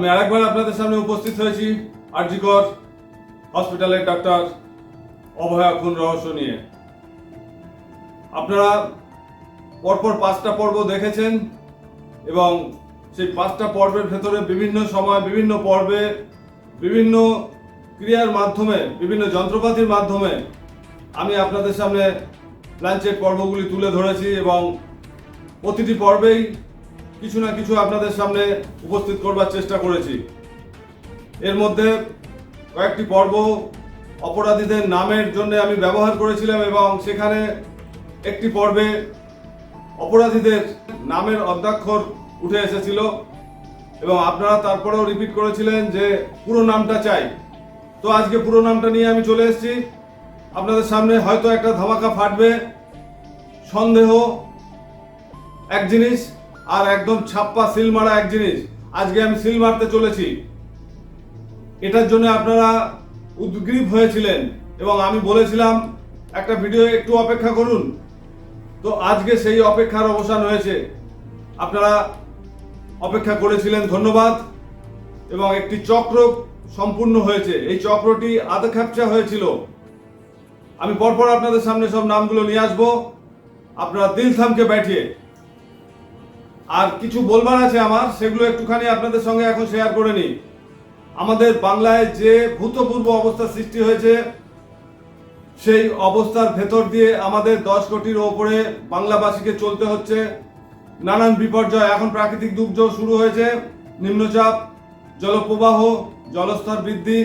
আমি আরেকবার আপনাদের সামনে উপস্থিত হয়েছি আরজিকর হসপিটালের ডাক্তার অভয়া খুন রহস্য নিয়ে। আপনারা পরপর পাঁচটা পর্ব দেখেছেন এবং সেই পাঁচটা পর্বের ভেতরে বিভিন্ন সময়, বিভিন্ন পর্বে, বিভিন্ন ক্রিয়ার মাধ্যমে, বিভিন্ন যন্ত্রপাতির মাধ্যমে আমি আপনাদের সামনে প্ল্যানচেট পর্বগুলি তুলে ধরেছি এবং প্রতিটি পর্বেই কিছু না কিছু আপনাদের সামনে উপস্থিত করবার চেষ্টা করেছি। এর মধ্যে কয়েকটি পর্ব অপরাধীদের নামের জন্য আমি ব্যবহার করেছিলাম এবং সেখানে একটি পর্বে অপরাধীদের নামের অধ্যাক্ষর উঠে এসেছিল এবং আপনারা তারপরেও রিপিট করেছিলেন যে পুরো নামটা চাই। তো আজকে পুরো নামটা নিয়ে আমি চলে এসেছি। আপনাদের সামনে হয়তো একটা ধামাকা ফাটবে। সন্দেহ, এক জিনিস আর একদম ছাপ্পা সিল মারা এক জিনিস। আজকে আমি সিল মারতে চলেছি। এটার জন্য আপনারা উদ্গ্রীব হয়েছিলেন এবং আমি বলেছিলাম, একটা ভিডিও একটু অপেক্ষা করুন। তো আজকে সেই অপেক্ষার অবসান হয়েছে। আপনারা অপেক্ষা করেছিলেন, ধন্যবাদ। এবং একটি চক্র সম্পূর্ণ হয়েছে। এই চক্রটি আধা খ্যাপচা হয়েছিল। আমি পরপর আপনাদের সামনে সব নামগুলো নিয়ে আসব। আপনারা দিল থামকে ব্যাঠিয়ে আর কিছু বলবার আছে আমার, সেগুলো একটুখানি আপনাদের সঙ্গে এখন শেয়ার করে নিই। আমাদের বাংলায় যে ভূতপূর্ব অবস্থা সৃষ্টি হয়েছে, সেই অবস্থার ভেতর দিয়ে আমাদের দশ কোটির ওপরে বাংলাবাসীকে চলতে হচ্ছে। নানান বিপর্যয়, এখন প্রাকৃতিক দুর্যোগ শুরু হয়েছে, নিম্নচাপ, জলপ্রবাহ, জলস্তর বৃদ্ধি,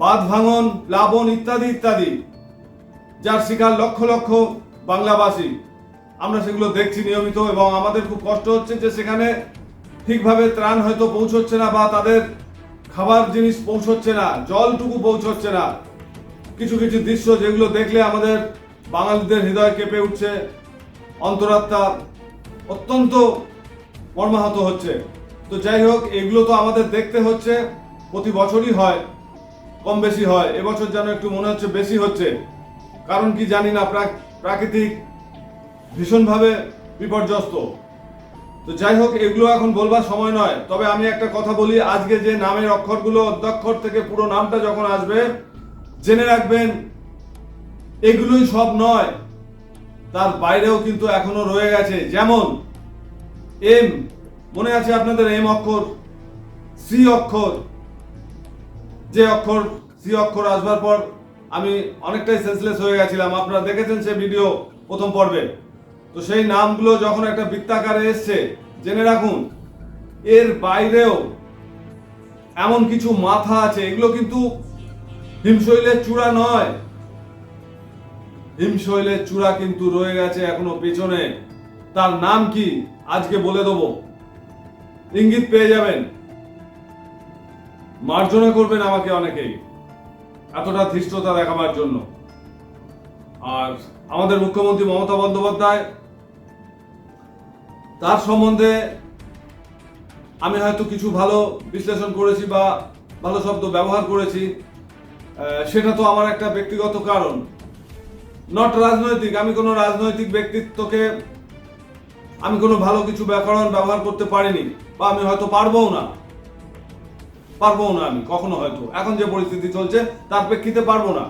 বাঁধ ভাঙন, প্লাবন ইত্যাদি ইত্যাদি, যার শিকার লক্ষ লক্ষ বাংলাবাসী। আমরা সেগুলো দেখছি নিয়মিত এবং আমাদের খুব কষ্ট হচ্ছে যে সেখানে ঠিকভাবে ত্রাণ হয়তো পৌঁছচ্ছে না বা তাদের খাবার জিনিস পৌঁছচ্ছে না, জলটুকু পৌঁছচ্ছে না। কিছু কিছু দৃশ্য যেগুলো দেখলে আমাদের বাঙালিদের হৃদয় কেঁপে উঠছে, অন্তরাত্মা অত্যন্ত মর্মাহত হচ্ছে। তো যাই হোক, এগুলো তো আমাদের দেখতে হচ্ছে, প্রতি বছরই হয় কম বেশি হয়। এবছর যেন একটু মনে হচ্ছে বেশি হচ্ছে। কারণ কি জানি না, প্রাক- প্রাকৃতিক ভীষণভাবে বিপর্যস্ত। তো যাই হোক, এগুলো এখন বলবার সময় নয়। তবে আমি একটা কথা বলি, আজকে যে নামের অক্ষরগুলো অধ্যক্ষর থেকে পুরো নামটা যখন আসবে, জেনে রাখবেন, এগুলোই সব নয়। তার বাইরেও কিন্তু এখনও রয়ে গেছে। যেমন, এম, মনে আছে আপনাদের এম অক্ষর? সি অক্ষর। যে অক্ষর, সি অক্ষর আসবার পর আমি অনেকটাই সেন্সলেস হয়ে গেছিলাম। আপনারা দেখেছেন সে ভিডিও প্রথম পর্বে। তো সেই নামগুলো যখন একটা বৃত্তাকারে এসছে, জেনে রাখুন, এর বাইরেও এমন কিছু মাথা আছে, এগুলো কিন্তু হিমশৈলের চূড়া নয়। হিমশৈলের চূড়া কিন্তু রয়ে গেছে এখনও পেছনে। তার নাম কি? আজকে বলে দেবো। ইঙ্গিত পেয়ে যাবেন। মার্জনা করবেন আমাকে অনেকেই। এতটা ধৃষ্টতা দেখাবার জন্য। আর আমাদের মুখ্যমন্ত্রী মমতা বন্দ্যোপাধ্যায় তার সম্বন্ধে আমি হয়তো কিছু ভালো বিশ্লেষণ করেছি বা ভালো শব্দ ব্যবহার করেছি সেটা তো আমার একটা ব্যক্তিগত কারণ। নট রাজনৈতিক, আমি কোনো রাজনৈতিক ব্যক্তিত্বকে আমি কোনো ভালো কিছু ব্যাকরণ ব্যবহার করতে পারিনি বা আমি হয়তো পারবও না। পারব না আমি, কখনো হয়তো। এখন যে পরিস্থিতি চলছে, তার প্রেক্ষিতে পারব না।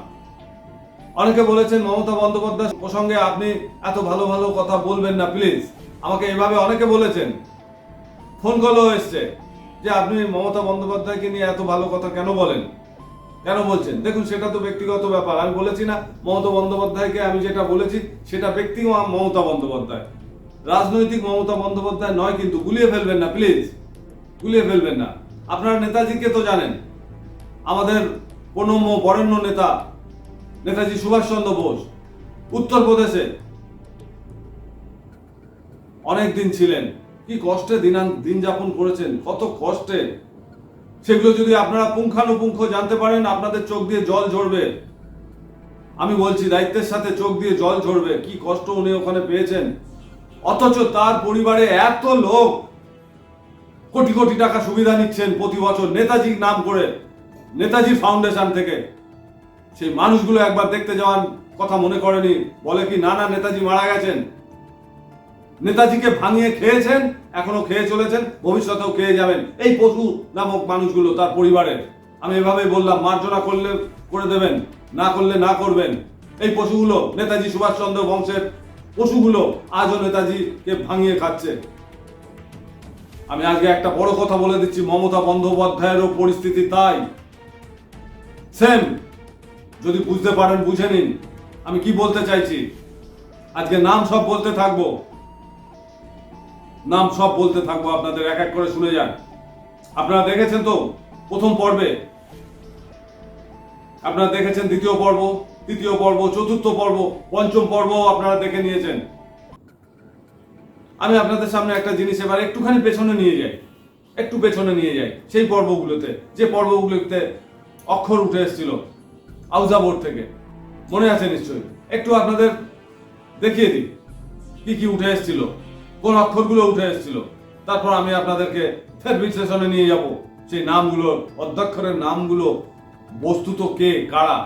অনেকে বলেছেন, মমতা বন্দ্যোপাধ্যায় প্রসঙ্গে আপনি এত ভালো ভালো কথা বলবেন না প্লিজ আমাকে এভাবে অনেকে বলেছেন। ফোন কলও এসছে যে আপনি মমতা বন্দ্যোপাধ্যায়কে নিয়ে এত ভালো কথা কেন বলেন? কেন বলছেন? দেখুন, সেটা তো ব্যক্তিগত ব্যাপার। আমি বলেছি না, মমতা বন্দ্যোপাধ্যায়কে আমি যেটা বলেছি, সেটা ব্যক্তি মমতা বন্দ্যোপাধ্যায়। রাজনৈতিক মমতা বন্দ্যোপাধ্যায় নয়, কিন্তু গুলিয়ে ফেলবেন না প্লিজ গুলিয়ে ফেলবেন না। আপনারা নেতাজিকে তো জানেন। আমাদের প্রণম্য বরেণ্য নেতা, নেতাজি সুভাষচন্দ্র বোস, উত্তরপ্রদেশে অনেক দিন ছিলেন। কি কষ্টে দিনান দিন যাপন করেছেন, কত কষ্টে। সেগুলো যদি আপনারা পুঙ্খানুপুঙ্খ জানতে পারেন, আপনাদের চোখ দিয়ে জল ঝরবে। আমি বলছি, দায়িত্বের সাথে চোখ দিয়ে জল ঝরবে। কি কষ্ট উনি ওখানে পেয়েছেন। অথচ তার পরিবারে এত লোক। কোটি কোটি টাকা সুবিধা নিচ্ছেন প্রতি বছর নেতাজির নাম করে, নেতাজি ফাউন্ডেশন থেকে। সেই মানুষগুলো একবার দেখতে যাওয়ার কথা মনে করেনি। বলে কি, না না, নেতাজি মারা গেছেন। নেতাজিকে ভাঙিয়ে খেয়েছেন, এখনও খেয়ে চলেছেন, ভবিষ্যতেও খেয়ে যাবেন। এই পশু নামক মানুষগুলো তার পরিবারের। আমি এভাবেই বললাম, মার্জনা করলে করে দেবেন, না করলে না করবেন। এই পশুগুলো নেতাজি সুভাষচন্দ্র বংশের পশুগুলো আজও নেতাজিকে ভাঙিয়ে খাচ্ছে। আমি আজকে একটা বড় কথা বলে দিচ্ছি, মমতা বন্দ্যোপাধ্যায়েরও পরিস্থিতি তাই। সেম, যদি বুঝতে পারেন, বুঝে নিন। আমি কি বলতে চাইছি? আজকে নাম সব বলতে থাকব। নাম সব বলতে থাকব, আপনাদের এক এক করে শুনে যান। আপনারা দেখেছেন তো প্রথম পর্বে? আপনারা দেখেছেন দ্বিতীয় পর্ব, তৃতীয় পর্ব, চতুর্থ পর্ব, পঞ্চম পর্ব আপনারা দেখে নিয়েছেন। আমি আপনাদের সামনে একটা জিনিস এবার একটুখানি পেছনে নিয়ে যাই, একটু পেছনে নিয়ে যাই, সেই পর্বগুলোতে, যে পর্বগুলোতে অক্ষর উঠে এসেছিল, আউজা বোর্ড থেকে। মনে আছে নিশ্চয়ই? একটু আপনাদের দেখিয়ে দিই, কি কি উঠে এসেছিল। কোন অক্ষরগুলো উঠে এসেছিল। তারপর আমি আপনাদেরকে ফের বিশ্লেষণে নিয়ে যাব। সেই নামগুলো অধ্যক্ষরের নামগুলো, বস্তুত কে, কারা।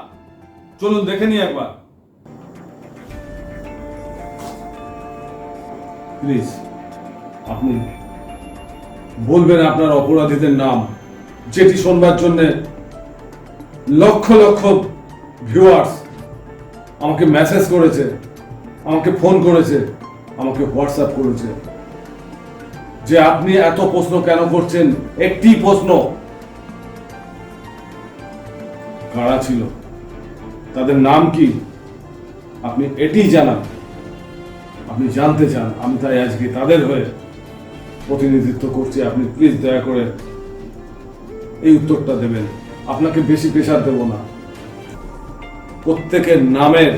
চলুন দেখে নিই একবার। প্লিজ আপনি বলবেন আপনার অপরাধীদের নাম, যেটি শোনবার জন্য লক্ষ লক্ষ ভিউয়ার্স আমাকে মেসেজ করেছে, আমাকে ফোন করেছে। আমাকে হোয়াটসঅ্যাপ করেছে যে আপনি এত প্রশ্ন কেন করছেন? একটি প্রশ্ন। কারা ছিল? তাদের নাম কি? আপনি এটি জানান। আপনি জানতে চান, আমি তাই আজকে তাদের হয়ে প্রতিনিধিত্ব করছি। আপনি প্লিজ দয়া করে এই উত্তরটা দেবেন। আপনাকে বেশি প্রেশার দেব না। প্রত্যেকের নামের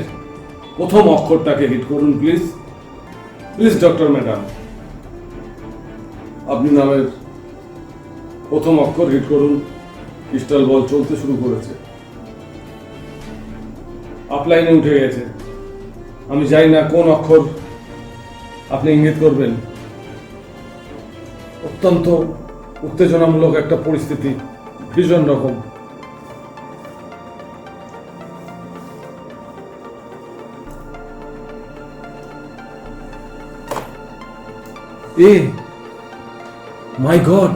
প্রথম অক্ষরটাকে হিট করুন প্লিজ প্লিজ ডক্টর ম্যাডাম আপনি নামের প্রথম অক্ষর হিট করুন। ক্রিস্টাল বল চলতে শুরু করেছে। আপলাইনে উঠে গেছে। আমি জানি না কোন অক্ষর আপনি ইঙ্গিত করবেন। অত্যন্ত উত্তেজনামূলক একটা পরিস্থিতি, ভীষণ রকম। এ মাই গড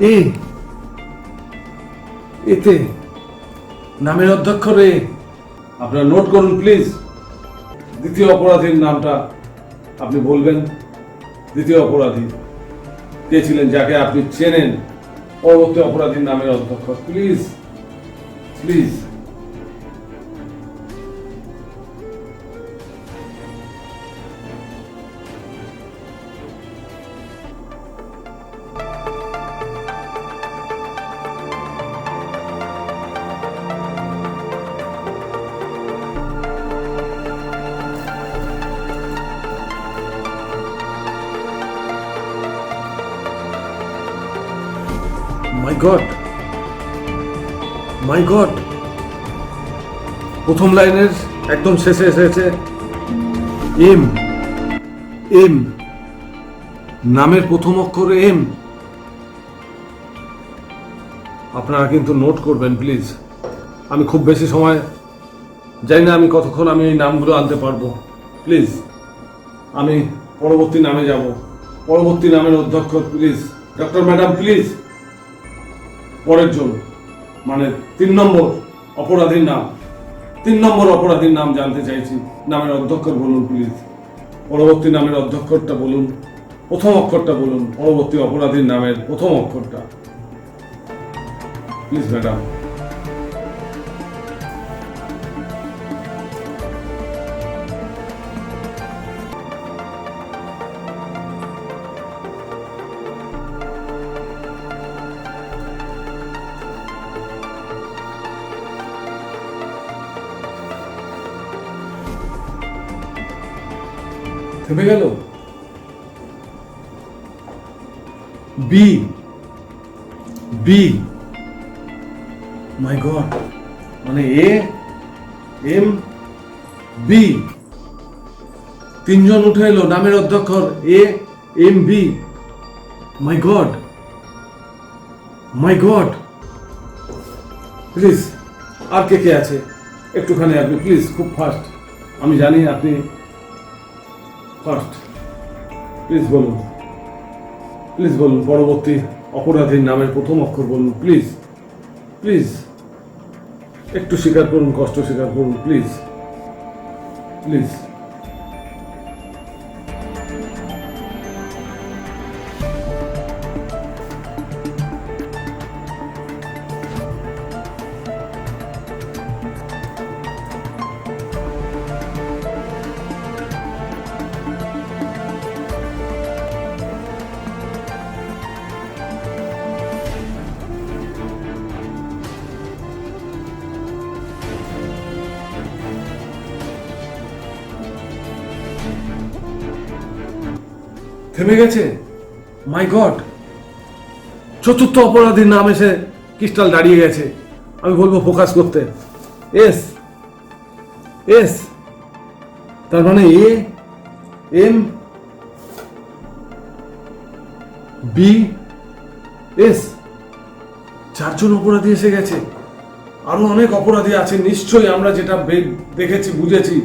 এ, এতে নামের অধ্যক্ষর এ আপনারা নোট করুন প্লিজ দ্বিতীয় অপরাধীর নামটা আপনি বলবেন। দ্বিতীয় অপরাধী কে ছিলেন যাকে আপনি চেনেন? পরবর্তী অপরাধীর নামের অধ্যক্ষ please please my god my god প্রথম লাইনের একদম শেষে এসেছে এম এম, নামের প্রথম অক্ষর এম। আপনারা কিন্তু নোট করবেন, প্লিজ। আমি খুব বেশি সময় জানি না আমি কতক্ষণ আমি এই নামগুলো আনতে পারব। প্লিজ, আমি পরবর্তী নামে যাব। পরবর্তী নামের অধ্যক্ষ, প্লিজ। Doctor madam, please. পরের জন মানে তিন নম্বর অপরাধীর নাম। তিন নম্বর অপরাধীর নাম জানতে চাইছি। নামের অধ্যক্ষর বলুন প্লিজ পরবর্তী নামের অধ্যক্ষরটা বলুন, প্রথম অক্ষরটা বলুন, পরবর্তী অপরাধীর নামের প্রথম অক্ষরটা। প্লিজ ম্যাডাম থেমে গেল? বি বি মাই গড মানে এ এম বি তিনজন উঠে এলো, নামের অধ্যক্ষর A M B my god my god please আর কে কে আছে? একটুখানি আপনি প্লিজ খুব ফাস্ট আমি জানি আপনি ফার্স্ট প্লিজ বলুন। প্লিজ বলুন, পরবর্তী অপরাধীর নামের প্রথম অক্ষর বলুন প্লিজ প্লিজ একটু স্বীকার করুন, কষ্ট স্বীকার করুন প্লিজ প্লিজ থেমে গেছে? মাই গড চতুর্থ অপরাধীর নাম এসে ক্রিস্টাল দাঁড়িয়ে গেছে। আমি বলব ফোকাস করতে। এস এস তার মানে এ এম বি এস চারজন অপরাধী এসে গেছে। আরও অনেক অপরাধী আছে। নিশ্চয়ই আমরা যেটা দেখেছি, বুঝেছি,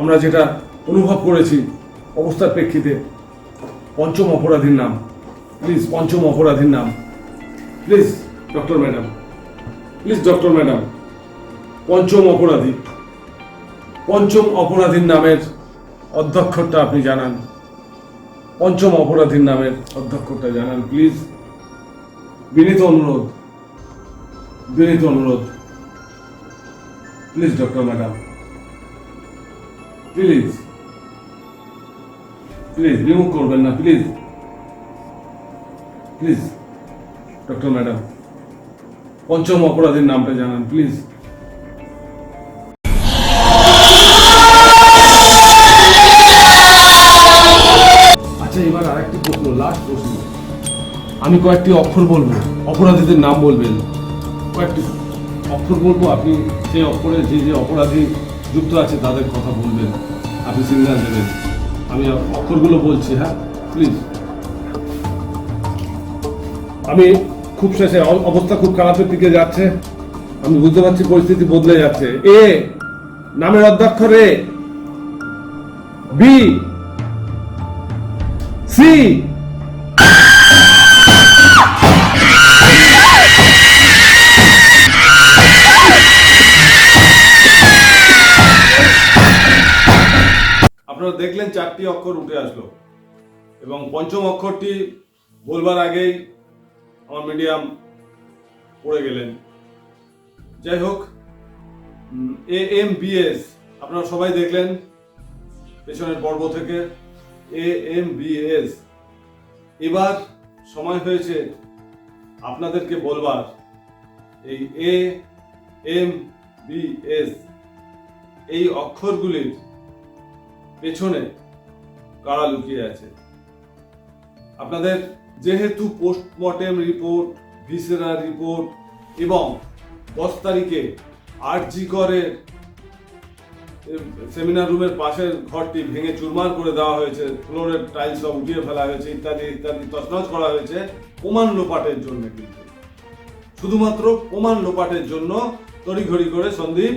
আমরা যেটা অনুভব করেছি অবস্থার প্রেক্ষিতে। পঞ্চম অপরাধীর নাম। প্লিজ পঞ্চম অপরাধীর নাম। Please doctor madam please doctor madam পঞ্চম অপরাধী। পঞ্চম অপরাধীর নামের অধ্যক্ষটা আপনি জানান। পঞ্চম অপরাধীর নামের অধ্যক্ষটা জানান প্লিজ বিনীত অনুরোধ। বিনীত অনুরোধ। Please doctor madam please please remove করবেন না প্লিজ প্লিজ ডক্টর ম্যাডাম পঞ্চম অপরাধীর নামটা জানান প্লিজ আচ্ছা এবার আরেকটি প্রশ্ন লাস্ট প্রশ্ন। আমি কয়েকটি অক্ষর বলব, অপরাধীদের নাম বলবেন। কয়েকটি অক্ষর বলব, আপনি সেই অক্ষরে যে যে অপরাধী যুক্ত আছে, তাদের কথা বলবেন। আপনি সিগন্যাল দেবেন। আমি অক্ষরগুলো বলছি হ্যাঁ? প্লিজ আমি খুব শেষে অবস্থা খুব খারাপের দিকে যাচ্ছে। আমি বুঝতে পারছি পরিস্থিতি বদলে যাচ্ছে। এ, নামের অধ্যক্ষর এ বি, সি দেখলেন চারটি অক্ষর উঠে আসলো। এবং পঞ্চম অক্ষরটি বলবার আগেই আমার মিডিয়াম পড়ে গেলেন। যাই হোক এ এম বি এস, আপনারা সবাই দেখলেন পেছনের পর্ব থেকে। এ এম বি এস, এবার সময় হয়েছে আপনাদেরকে বলবার এই এ এম বি এস, এই অক্ষরগুলির পেছনে কারা লুকিয়ে আছে? আপনাদের যেহেতু পোস্টমর্টেম রিপোর্ট ভিসেরা রিপোর্ট এবং দশ তারিখে আরজি করে সেমিনার রুমের পাশের ঘরটি ভেঙে চুরমার করে দেওয়া হয়েছে ফ্লোরের টাইলস সব উঠিয়ে ফেলা হয়েছে, ইত্যাদি ইত্যাদি, তছনছ করা হয়েছে প্রমাণ লোপাটের জন্য কিন্তু। শুধুমাত্র প্রমাণ লোপাটের জন্য তড়িঘড়ি করে সন্দীপ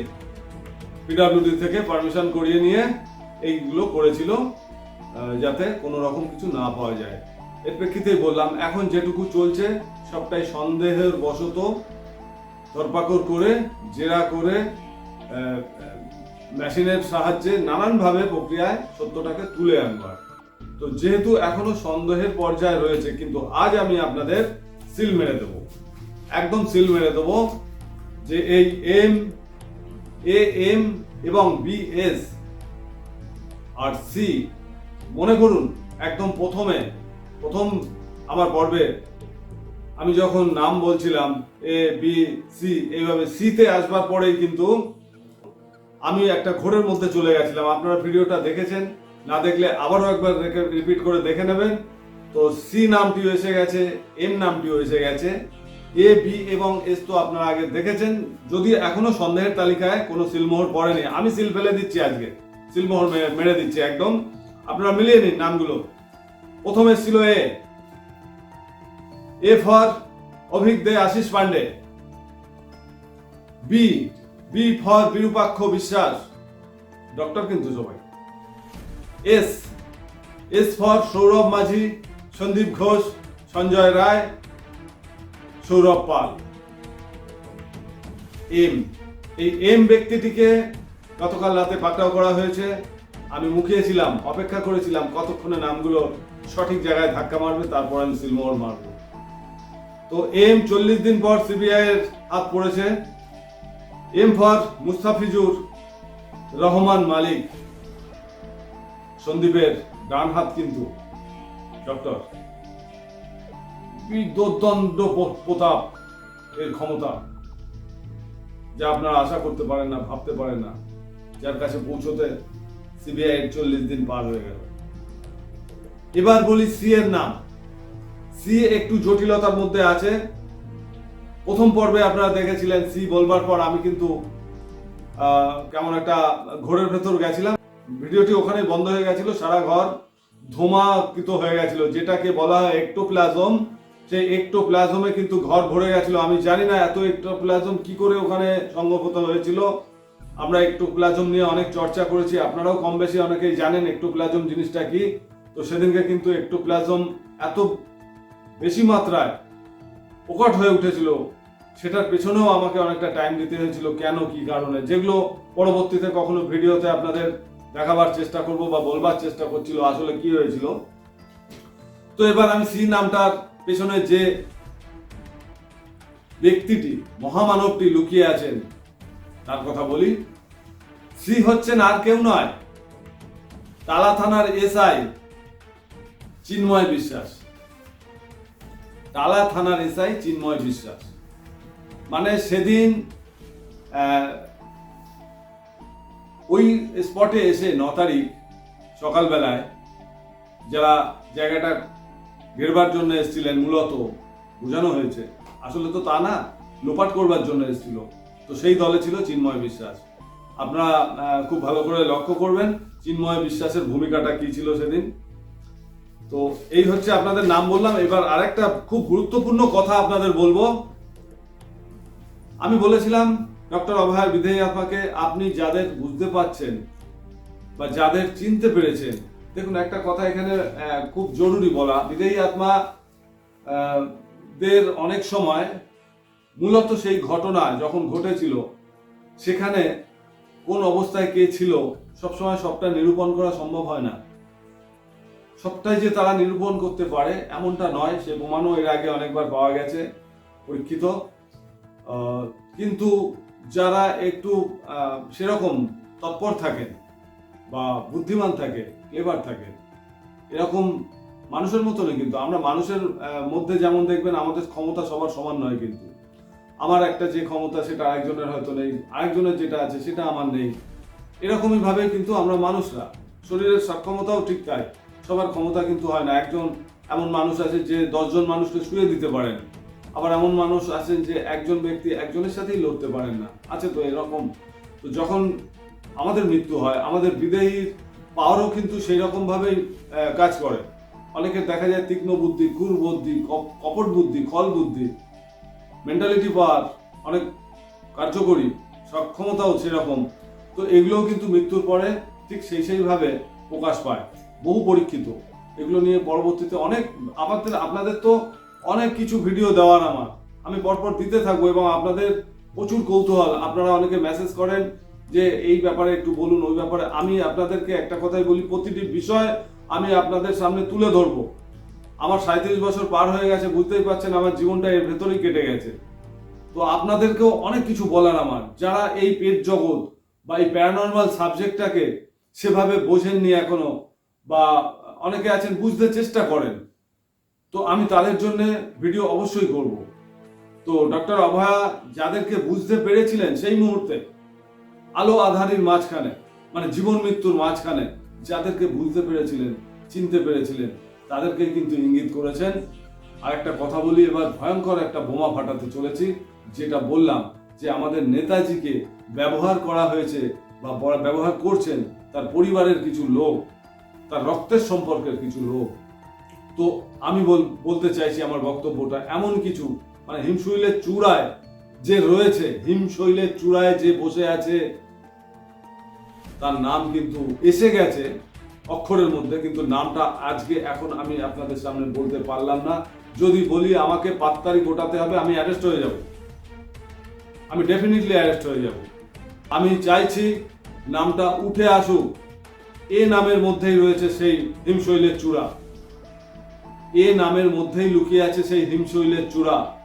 পিডাব্লিউডি থেকে পারমিশন করিয়ে নিয়ে এইগুলো করেছিল যাতে কোনো রকম কিছু না পাওয়া যায়। এর প্রেক্ষিতেই বললাম, এখন যেটুকু চলছে, সবটাই সন্দেহের বশত ধরপাকড় করে, জেরা করে মেশিনের সাহায্যে নানানভাবে প্রক্রিয়ায় সত্যটাকে তুলে আনবার তো যেহেতু এখনও সন্দেহের পর্যায়ে রয়েছে, কিন্তু আজ আমি আপনাদের সিল মেরে দেবো। একদম সিল মেরে দেবো যে এই এম, এ এম এবং বি এস আর সি, মনে করুন, একদম প্রথমে, প্রথম আমার পর্বে আমি যখন নাম বলছিলাম, এ, বি, সি, এইভাবে সিতে আসবার পরেই কিন্তু আমি একটা ঘোরের মধ্যে চলে গেছিলাম। আপনারা ভিডিওটা দেখেছেন, না দেখলে আবারও একবার রিপিট করে দেখে নেবেন। তো সি নামটিও এসে গেছে, এম নামটিও এসে গেছে। এ, বি এবং এস তো আপনারা আগে দেখেছেন যদি এখনও সন্দেহের তালিকায় কোনো সিলমোহর পড়েনি। আমি সিল ফেলে দিচ্ছি আজকে। সিলমোহর মেরে দিচ্ছি একদম। আপনারা মিলিয়ে নিন নামগুলো। প্রথমে ছিল A A for Avik De, Ashish Pandey. B B for Birupaksha Biswas. Doctor কিন্তু সবাই। S S for Sourav Majhi, Sandip Ghosh, Sanjay Roy, Sourav Pal. M এই এম ব্যক্তিটিকে গতকাল রাতে পাকড়াও করা হয়েছে। আমি মুখিয়েছিলাম, অপেক্ষা করেছিলাম কতক্ষণে নামগুলো সঠিক জায়গায় ধাক্কা মারবে, তারপর আমি সিলমোহর মারবো। তো এম চল্লিশ দিন পর সিবিআই এর হাত পড়েছে। এম ফর মুস্তাফিজুর রহমান মালিক, সন্দীপের ডান হাত কিন্তু। ডক্টর বিদ্যুৎদণ্ড প্রতাপ এর ক্ষমতা, যা আপনারা আশা করতে পারেন না, ভাবতে পারেন না। যার কাছে পৌঁছতে সিবিআই চল্লিশ দিন পার হয়ে গেল। এবার বলি সি এর নাম। সি একটু জটিলতার মধ্যে আছে। প্রথম পর্বে আপনারা দেখেছিলেন সি বলবার পর আমি কিন্তু কেমন একটা ঘোরের ভেতর গেছিলাম। ভিডিওটি ওখানে বন্ধ হয়ে গেছিল, সারা ঘর ধোমাকৃত হয়ে গেছিল, যেটাকে বলা হয় একটোপ্লাজম সেই একটোপ্লাজমে কিন্তু ঘর ভরে গেছিল। আমি জানি না এত একটোপ্লাজম কি করে ওখানে সংগঠিত হয়েছিল। আমরা একটোপ্লাজম নিয়ে অনেক চর্চা করেছি, আপনারাও কম বেশি অনেকেই জানেন একটোপ্লাজম জিনিসটা কি। তো সেদিনকে কিন্তু একটোপ্লাজম এত বেশি মাত্রায় প্রকট হয়ে উঠেছিল, সেটার পেছনেও আমাকে অনেকটা টাইম দিতে হয়েছিল, কেন, কি কারণে, যেগুলো পরবর্তীতে কখনো ভিডিওতে আপনাদের দেখাবার চেষ্টা করব বা বলবার চেষ্টা করছিল, আসলে কি হয়েছিল। তো এবার আমি সি নামটার পেছনে যে ব্যক্তিটি, মহামানবটি লুকিয়ে আছেন তার কথা বলি সি হচ্ছেন আর কেউ নয়, তালা থানার এসআই চিন্ময় বিশ্বাস। টালা থানার এসআই চিন্ময় বিশ্বাস। মানে সেদিন ওই স্পটে এসে ন তারিখ সকালবেলায় যারা জায়গাটা ঘেরবার জন্য এসেছিলেন, মূলত বোঝানো হয়েছে। আসলে তো তা না, লোপাট করবার জন্য এসেছিল। তো সেই দলে ছিল চিন্ময় বিশ্বাস। আপনারা খুব ভালো করে লক্ষ্য করবেন চিন্ময় বিশ্বাসের ভূমিকাটা কি ছিল সেদিন। তো এই হচ্ছে আপনাদের নাম বললাম, এবার আরেকটা খুব গুরুত্বপূর্ণ কথা আপনাদের বলব। আমি বলেছিলাম, ডক্টর অভয় বিধেয়ী আত্মাকে আপনি যাদের বুঝতে পারছেন বা যাদের চিনতে পেরেছেন, দেখুন একটা কথা এখানে খুব জরুরি বলা। বিদেহী আত্মা দের অনেক সময় মূলত সেই ঘটনা যখন ঘটেছিল, সেখানে কোন অবস্থায় কে ছিল, সবসময় সবটা নিরূপণ করা সম্ভব হয় না। সবটাই যে তারা নিরূপণ করতে পারে, এমনটা নয়। সে প্রমাণও এর আগে অনেকবার পাওয়া গেছে, পরীক্ষিত। কিন্তু যারা একটু সেরকম তৎপর থাকেন বা বুদ্ধিমান থাকে ক্লেভার থাকে এরকম মানুষের মতনই কিন্তু। আমরা মানুষের মধ্যে যেমন দেখবেন, আমাদের ক্ষমতা সবার সমান নয় কিন্তু। আমার একটা যে ক্ষমতা সেটা আরেকজনের হয়তো নেই, আরেকজনের যেটা আছে সেটা আমার নেই। এরকমই ভাবে কিন্তু আমরা মানুষরা, শরীরের সক্ষমতাও ঠিক তাই, সবার ক্ষমতা কিন্তু হয় না। একজন এমন মানুষ আছে যে দশজন মানুষকে শুয়ে দিতে পারেন, আবার এমন মানুষ আছেন যে একজন ব্যক্তি একজনের সাথেই লড়তে পারেন না। আছে তো এরকম। তো যখন আমাদের মৃত্যু হয়, আমাদের বিদেহীর পাওয়ারও কিন্তু সেই রকমভাবেই কাজ করে। অনেকের দেখা যায় তীক্ষ্ণ বুদ্ধি কুর বুদ্ধি, কপ- কপট বুদ্ধি, খল বুদ্ধি মেন্টালিটি পাওয়ার অনেক কার্যকরী, সক্ষমতাও সেরকম। তো এগুলোও কিন্তু মৃত্যুর পরে ঠিক সেই সেইভাবে প্রকাশ পায়, বহু পরীক্ষিত। এগুলো নিয়ে পরবর্তীতে অনেক, আমাদের, আপনাদের তো অনেক কিছু ভিডিও দেওয়ার আমার। আমি পরপর দিতে থাকব এবং আপনাদের প্রচুর কৌতূহল। আপনারা অনেকে মেসেজ করেন যে, এই ব্যাপারে একটু বলুন, ওই ব্যাপারে আমি আপনাদেরকে একটা কথাই বলি, প্রতিটি বিষয় আমি আপনাদের সামনে তুলে ধরবো। আমার সাঁত্রিশ বছর পার হয়ে গেছে, বুঝতেই পারছেন আমার জীবনটা এর ভেতরেই কেটে গেছে। তো আপনাদেরকেও অনেক কিছু বলার আমার। যারা এই পেট জগৎ বা এই প্যারানর্মাল সাবজেক্টটাকে সেভাবে বোঝেননি এখনও বা অনেকে আছেন বুঝতে চেষ্টা করেন, তো আমি তাদের জন্য ভিডিও অবশ্যই করব। তো ডক্টর অভয়া যাদেরকে বুঝতে পেরেছিলেন সেই মুহূর্তে আলো আধারির মাঝখানে মানে জীবন মৃত্যুর মাঝখানে, যাদেরকে বুঝতে পেরেছিলেন, চিনতে পেরেছিলেন তাদেরকে কিন্তু ইঙ্গিত করেছেন। আর একটা কথা বলি, এবার ভয়ঙ্কর একটা বোমা ফাটাতে চলেছি, যেটা বললাম যে আমাদের নেতাজিকে ব্যবহার করা হয়েছে বা ব্যবহার করছেন তার পরিবারের কিছু লোক, তার রক্তের সম্পর্কের কিছু লোক। তো আমি বল- বলতে চাইছি আমার বক্তব্যটা, এমন কিছু মানে হিমশৈলের চূড়ায় যে রয়েছে, হিমশৈলের চূড়ায় যে বসে আছে, তার নাম কিন্তু এসে গেছে। অক্ষরের মধ্যে, কিন্তু নামটা আজকে এখন আমি আপনাদের সামনে বলতে পারলাম না। যদি বলি আমাকে পাত্তারি গোটাতে হবে, আমি অ্যারেস্ট হয়ে যাব। আমি ডেফিনেটলি অ্যারেস্ট হয়ে যাব। আমি চাইছি নামটা উঠে আসুক। এ নামের মধ্যেই রয়েছে সেই হিমশৈলের চূড়া। এ নামের মধ্যেই লুকিয়ে আছে সেই হিমশৈলের চূড়া।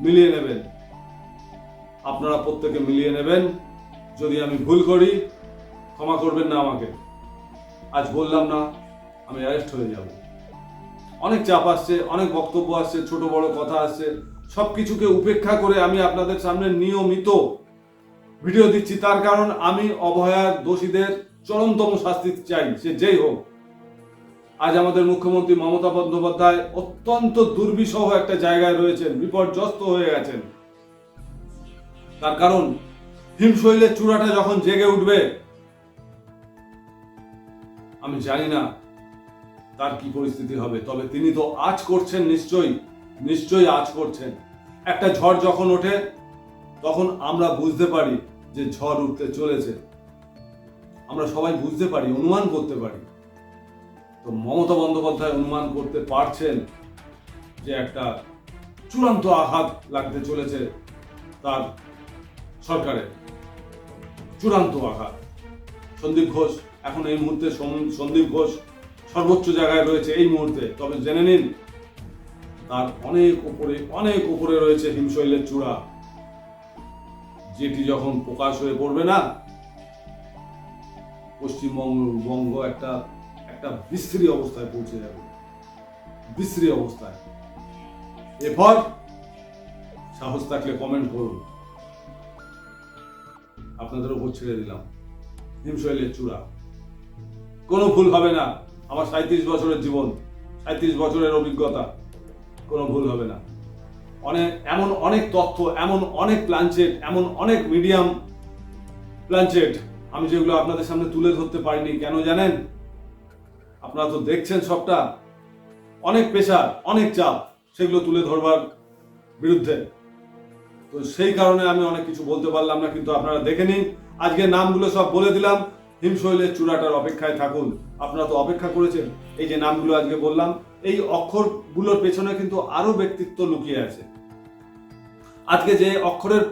মিলিয়ে নেবেন। আপনারা প্রত্যেকে মিলিয়ে নেবেন। যদি আমি ভুল করি, ক্ষমা করবেন না আমাকে। আজ বললাম না, আমি অ্যারেস্ট হয়ে যাব। অনেক চাপ আসছে, অনেক বক্তব্য আসছে, ছোট বড় কথা আসছে। সব কিছুকে উপেক্ষা করে আমি আপনাদের সামনে নিয়মিত ভিডিও দিচ্ছি। তার কারণ আমি অভয়ার দোষীদের চরমতম শাস্তি চাই, সে যেই হোক। আজ আমাদের মুখ্যমন্ত্রী মমতা বন্দ্যোপাধ্যায় অত্যন্ত দুর্বিষহ একটা জায়গায় রয়েছেন, বিপর্যস্ত হয়ে গেছেন। তার কারণ হিমশৈলের চূড়াটা যখন জেগে উঠবে আমি জানি না তার কি পরিস্থিতি হবে, তবে তিনি তো আজ করছেন নিশ্চয়ই নিশ্চয়ই আজ করছেন। একটা ঝড় যখন ওঠে, তখন আমরা বুঝতে পারি যে ঝড় উঠতে চলেছে। আমরা সবাই বুঝতে পারি, অনুমান করতে পারি। তো মমতা বন্দ্যোপাধ্যায় অনুমান করতে পারছেন যে একটা চূড়ান্ত আঘাত লাগতে চলেছে তার সরকারের। চূড়ান্ত আঘাত। সন্দীপ ঘোষ এখন এই মুহূর্তে সন্দীপ ঘোষ সর্বোচ্চ জায়গায় রয়েছে এই মুহূর্তে। তবে জেনে নিন, তার অনেক উপরে অনেক উপরে রয়েছে হিমশৈলের চূড়া। যেটি যখন প্রকাশ হয়ে পড়বে না, পশ্চিমবঙ্গ বঙ্গ একটা একটা বিশ্রী অবস্থায় পৌঁছে যাবে। বিশ্রী অবস্থায়। এরপর সাহস থাকলে কমেন্ট করুন। আপনাদের উপর ছেড়ে দিলাম। হিমশৈলের চূড়া। কোনো ভুল হবে না। আমার সাঁত্রিশ বছরের জীবন সাঁত্রিশ বছরের অভিজ্ঞতা, কোনো ভুল হবে না। অনেক, এমন অনেক তথ্য, এমন অনেক প্লানচেট এমন অনেক মিডিয়াম প্লানচেট আমি যেগুলো আপনাদের সামনে তুলে ধরতে পারিনি, কেন জানেন? আপনারা তো দেখছেন সবটা। অনেক পেশার অনেক চাপ, সেগুলো তুলে ধরবার বিরুদ্ধে। তো সেই কারণে আমি অনেক কিছু বলতে পারলাম না, কিন্তু আপনারা দেখে নিন। আজকে নামগুলো সব বলে দিলাম। হিমশৈলের চূড়াটার অপেক্ষায় থাকুন। আপনারা তো অপেক্ষা করেছেন। এই যে নামগুলো আজকে বললাম, এই অক্ষরগুলোর পেছনে কিন্তু আরও ব্যক্তিত্ব লুকিয়ে আছে। আজকে যে অক্ষরের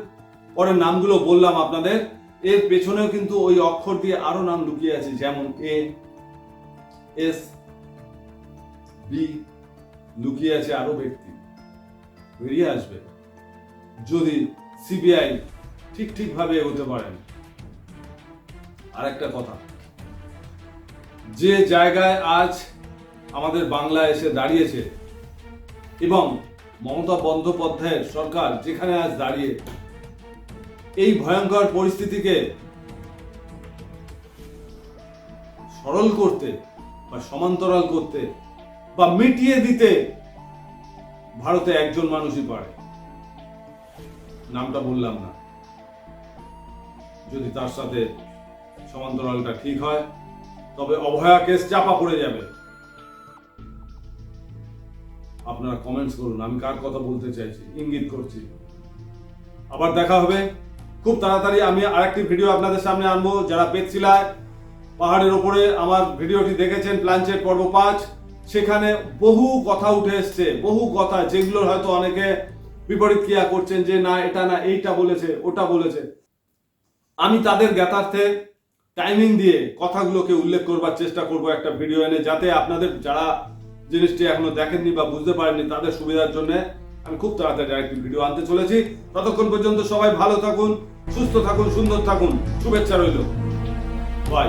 পরের নামগুলো বললাম আপনাদের, এর পেছনেও কিন্তু ওই অক্ষর দিয়ে আরও নাম লুকিয়ে আছে, যেমন এ, এস, বি, লুকিয়ে আছে আরও ব্যক্তি। বেরিয়ে আসবে। যদি সিবিআই ঠিক ঠিকভাবে এগোতে পারেন আরেকটা কথা। যে জায়গায় আজ আমাদের বাংলা এসে দাঁড়িয়েছে এবং মমতা বন্দ্যোপাধ্যায়ের সরকার যেখানে আজ দাঁড়িয়ে, এই ভয়ঙ্কর পরিস্থিতিকে সরল করতে বা সমান্তরাল করতে বা মিটিয়ে দিতে ভারতে একজন মানুষই পারে। নামটা বললাম না। যদি তার সাথে সমান্তরালটা ঠিক হয়, তবে অভয়া কেস চাপা পড়ে যাবে। আপনারা কমেন্টস করুন, আমি কার কথা বলতে চাইছি? ইঙ্গিত করছি। আবার দেখা হবে। খুব তাড়াতাড়ি আমি আরেকটি ভিডিও আপনাদের সামনে আনব। যারা পেতছিলায় পাহাড়ের ওপরে আমার ভিডিওটি দেখেছেন প্লানচেট পর্ব পাঁচ, সেখানে বহু কথা উঠে এসছে, বহু কথা, যেগুলোর হয়তো অনেকে বিপরীত ক্রিয়া করছেন যে, না, এটা না, এইটা বলেছে, ওটা বলেছে। আমি তাদের জ্ঞাতার্থে টাইমিং দিয়ে কথাগুলোকে উল্লেখ করবার চেষ্টা করব একটা ভিডিও এনে, যাতে আপনাদের যারা জিনিসটি এখনও দেখেননি বা বুঝতে পারেননি তাদের সুবিধার জন্য আমি খুব তাড়াতাড়ি আরেকটি ভিডিও আনতে চলেছি। ততক্ষণ পর্যন্ত সবাই ভালো থাকুন, সুস্থ থাকুন, সুন্দর থাকুন। শুভেচ্ছা রইল। বাই